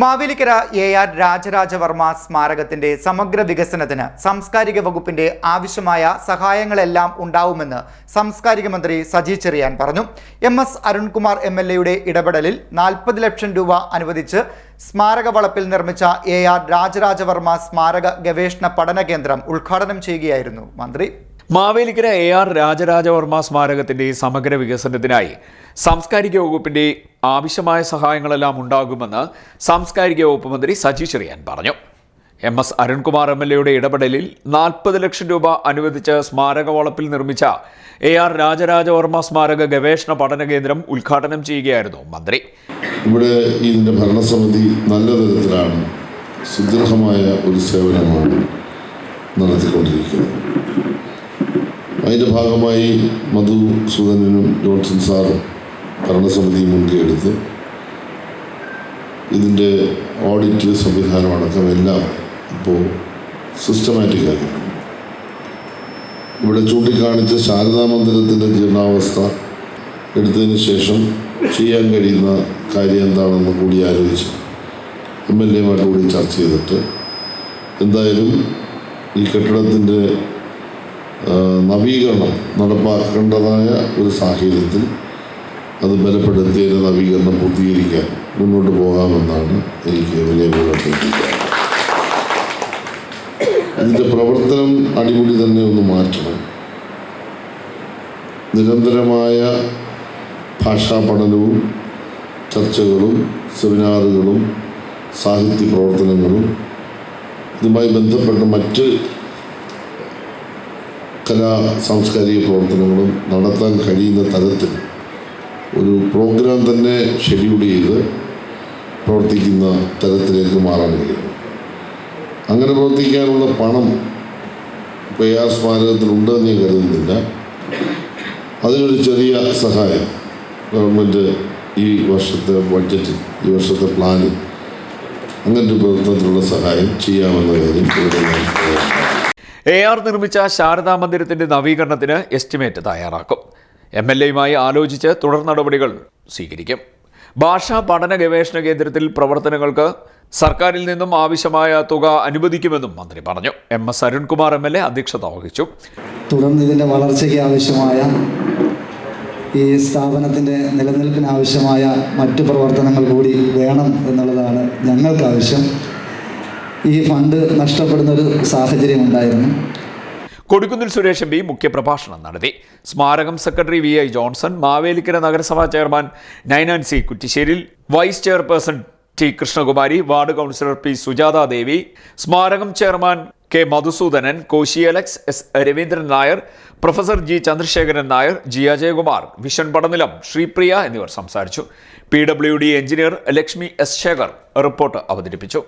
Mavelikkara A R Rajarajavarma സ്മാരകത്തിന്റെ സമഗ്ര വികസനത്തിന് സാംസ്കാരിക വകുപ്പിന്റെ ആവശ്യമായ സഹായങ്ങളെല്ലാം ഉണ്ടാവുമെന്ന് സാംസ്കാരിക മന്ത്രി സജി ചെറിയാൻ പറഞ്ഞു. M S Arunkumar M L എയുടെ ഇടപെടലിൽ നാൽപ്പത് ലക്ഷം രൂപ അനുവദിച്ച് സ്മാരക വളപ്പിൽ നിർമ്മിച്ച എ ആർ രാജരാജവർമ്മ സ്മാരക ഗവേഷണ പഠന കേന്ദ്രം ഉദ്ഘാടനം ചെയ്യുകയായിരുന്നു മന്ത്രി. മാവേലിക്കര എ ആർ രാജരാജവർമ്മ സ്മാരകത്തിന്റെ സമഗ്ര വികസനത്തിനായി സാംസ്കാരിക വകുപ്പിന്റെ ആവശ്യമായ സഹായങ്ങളെല്ലാം ഉണ്ടാകുമെന്ന് സാംസ്കാരിക വകുപ്പ് മന്ത്രി സജി ചെറിയാൻ പറഞ്ഞു. M S Arunkumar M L എയുടെ ഇടപെടലിൽ നാൽപ്പത് ലക്ഷം രൂപ അനുവദിച്ച് സ്മാരക വളപ്പിൽ നിർമ്മിച്ച എ ആർ രാജരാജവർമ്മ സ്മാരക ഗവേഷണ പഠന കേന്ദ്രം ഉദ്ഘാടനം ചെയ്യുകയായിരുന്നു മന്ത്രി. ഇവിടെ ഇതിന്റെ ഭരണസമിതി നല്ല തരത്തിലാണ് സുദൃഢമായ ഒരു സേവനമാണ് നടത്തിക്കൊണ്ടിരിക്കുന്നത്. അതിന്റെ ഭാഗമായി മധുസൂദനനും ജോൺസൺ സാറും ഭരണസമിതി മുൻകൈയെടുത്ത് ഇതിന്റെ ഓഡിറ്റ് സംവിധാനമടക്കം എല്ലാം ഇപ്പോൾ സിസ്റ്റമാറ്റിക്കായി ഇവിടെ ചൂണ്ടിക്കാണിച്ച ശാരദാ മന്ദിരത്തിന്റെ ജീർണാവസ്ഥ എടുത്തതിന് ശേഷം ചെയ്യാൻ കഴിയുന്ന കാര്യം എന്താണെന്ന് കൂടി ആലോചിച്ച് എം എൽ എമാരുടെ കൂടി ചർച്ച ചെയ്തിട്ട് എന്തായാലും ഈ കെട്ടിടത്തിന്റെ നവീകരണം നടപ്പാക്കേണ്ടതായ ഒരു സാഹചര്യത്തിൽ അത് ബലപ്പെടുത്തി അതിന്റെ നവീകരണം പൂർത്തീകരിക്കാൻ മുന്നോട്ട് പോകാമെന്നാണ് എനിക്ക് വലിയ തോന്നിയത് ഇതിന്റെ പ്രവർത്തനം അടിമുടി തന്നെ ഒന്ന് മാറ്റണം. നിരന്തരമായ ഭാഷാ പഠനവും ചർച്ചകളും സെമിനാറുകളും സാഹിത്യ പ്രവർത്തനങ്ങളും ഇതുമായി ബന്ധപ്പെട്ട മറ്റ് കലാ സാംസ്കാരിക പ്രവർത്തനങ്ങളും നടത്താൻ കഴിയുന്ന തരത്തിൽ ഒരു പ്രോഗ്രാം തന്നെ ഷെഡ്യൂൾ ചെയ്ത് പ്രവർത്തിക്കുന്ന തരത്തിലേക്ക് മാറാൻ കഴിയും. അങ്ങനെ പ്രവർത്തിക്കാനുള്ള പണം ഇപ്പോൾ എ ആർ സ്മാരകത്തിലുണ്ടെന്ന് ഞാൻ കരുതുന്നില്ല. അതിനൊരു ചെറിയ സഹായം ഗവൺമെന്റ് ഈ വർഷത്തെ ബഡ്ജറ്റ് ഈ വർഷത്തെ പ്ലാനിൽ അങ്ങനൊരു പ്രവർത്തനത്തിലുള്ള സഹായം ചെയ്യാമെന്ന കാര്യം ഇവിടെ എ ആർ നിർമ്മിച്ച ശാരദാ മന്ദിരത്തിന്റെ നവീകരണത്തിന് എസ്റ്റിമേറ്റ് തയ്യാറാക്കും. എം എൽ എയുമായി ആലോചിച്ച് തുടർ നടപടികൾ സ്വീകരിക്കും. ഭാഷാ പഠന ഗവേഷണ കേന്ദ്രത്തിൽ പ്രവർത്തനങ്ങൾക്ക് സർക്കാരിൽ നിന്നും ആവശ്യമായ തുക അനുവദിക്കുമെന്നും മന്ത്രി പറഞ്ഞു. M S Arunkumar M L A അധ്യക്ഷത വഹിച്ചു. തുടർന്ന് ഇതിന്റെ വളർച്ചയ്ക്ക് ആവശ്യമായ ഈ സ്ഥാപനത്തിന്റെ നിലനിൽപ്പിന് ആവശ്യമായ മറ്റു പ്രവർത്തനങ്ങൾ കൂടി വേണം എന്നുള്ളതാണ് ഞങ്ങൾക്ക് ആവശ്യം ഈ ഫണ്ട് നഷ്ടപ്പെടുന്ന ഒരു സാഹചര്യം ഉണ്ടായിരുന്നു. കൊടിക്കുന്നിൽ സുരേഷ് എം പി മുഖ്യപ്രഭാഷണം നടത്തി. സ്മാരകം secretary V I Johnson Mavelikara നഗരസഭാ chairman Ninan C Kuttisseril vice chairperson T Krishnakumari ward councillor P Sujatha Devi സ്മാരകം chairman K Madhusoodanan Koshy Alex S Raveendran Nair professor G Chandrasekharan Nair G Ajayakumar Vision Padanilam Sreepriya എന്നിവർ സംസാരിച്ചു. P W D engineer Lakshmi S Sekhar report അവതരിപ്പിച്ചു.